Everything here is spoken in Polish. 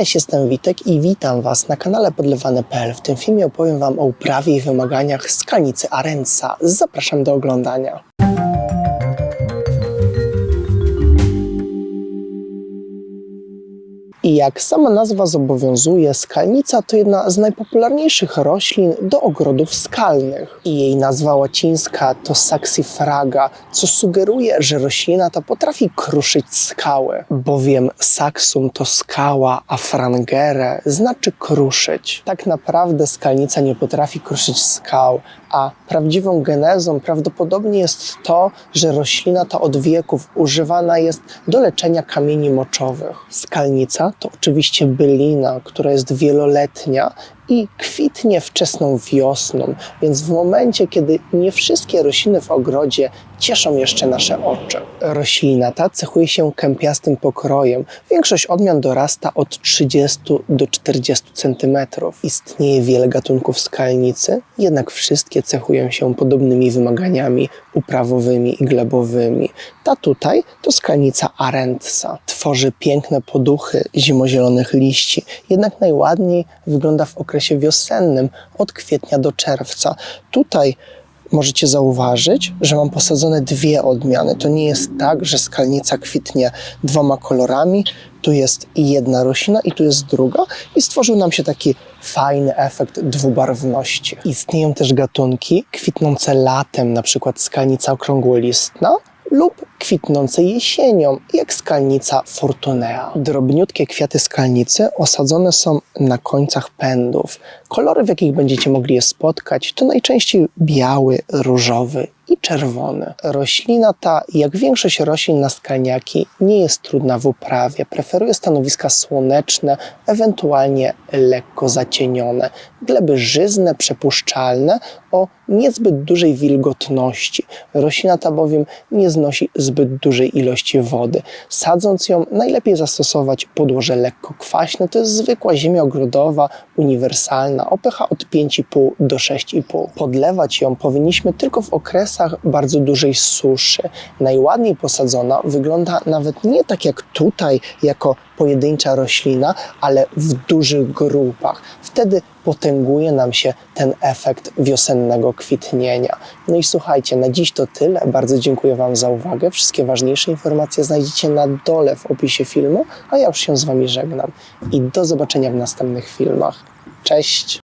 Cześć, jestem Witek i witam Was na kanale podlewane.pl. W tym filmie opowiem Wam o uprawie i wymaganiach skalnicy Arensa. Zapraszam do oglądania. I jak sama nazwa zobowiązuje, skalnica to jedna z najpopularniejszych roślin do ogrodów skalnych. I jej nazwa łacińska to saxifraga, co sugeruje, że roślina ta potrafi kruszyć skały, bowiem saxum to skała, a frangere znaczy kruszyć. Tak naprawdę skalnica nie potrafi kruszyć skał, a prawdziwą genezą prawdopodobnie jest to, że roślina ta od wieków używana jest do leczenia kamieni moczowych. Skalnica to oczywiście bylina, która jest wieloletnia i kwitnie wczesną wiosną, więc w momencie, kiedy nie wszystkie rośliny w ogrodzie cieszą jeszcze nasze oczy. Roślina ta cechuje się kępiastym pokrojem. Większość odmian dorasta od 30 do 40 cm. Istnieje wiele gatunków skalnicy, jednak wszystkie cechują się podobnymi wymaganiami uprawowymi i glebowymi. Ta tutaj to skalnica arentsa. Tworzy piękne poduchy zimozielonych liści, jednak najładniej wygląda w okresie wiosennym od kwietnia do czerwca. Tutaj możecie zauważyć, że mam posadzone dwie odmiany. To nie jest tak, że skalnica kwitnie dwoma kolorami. Tu jest jedna roślina i tu jest druga i stworzył nam się taki fajny efekt dwubarwności. Istnieją też gatunki kwitnące latem, na przykład skalnica okrągłolistna lub kwitnące jesienią, jak skalnica fortunea. Drobniutkie kwiaty skalnicy osadzone są na końcach pędów. Kolory, w jakich będziecie mogli je spotkać, to najczęściej biały, różowy i czerwony. Roślina ta, jak większość roślin na skalniaki, nie jest trudna w uprawie. Preferuje stanowiska słoneczne, ewentualnie lekko zacienione. Gleby żyzne, przepuszczalne o niezbyt dużej wilgotności. Roślina ta bowiem nie znosi zbyt dużej ilości wody. Sadząc ją, najlepiej zastosować podłoże lekko kwaśne. To jest zwykła ziemia ogrodowa, uniwersalna, o pH od 5,5 do 6,5. Podlewać ją powinniśmy tylko w okresach bardzo dużej suszy. Najładniej posadzona wygląda nawet nie tak jak tutaj, jako pojedyncza roślina, ale w dużych grupach. Wtedy potęguje nam się ten efekt wiosennego kwitnienia. No i słuchajcie, na dziś to tyle. Bardzo dziękuję Wam za uwagę. Wszystkie ważniejsze informacje znajdziecie na dole w opisie filmu, a ja już się z Wami żegnam. I do zobaczenia w następnych filmach. Cześć!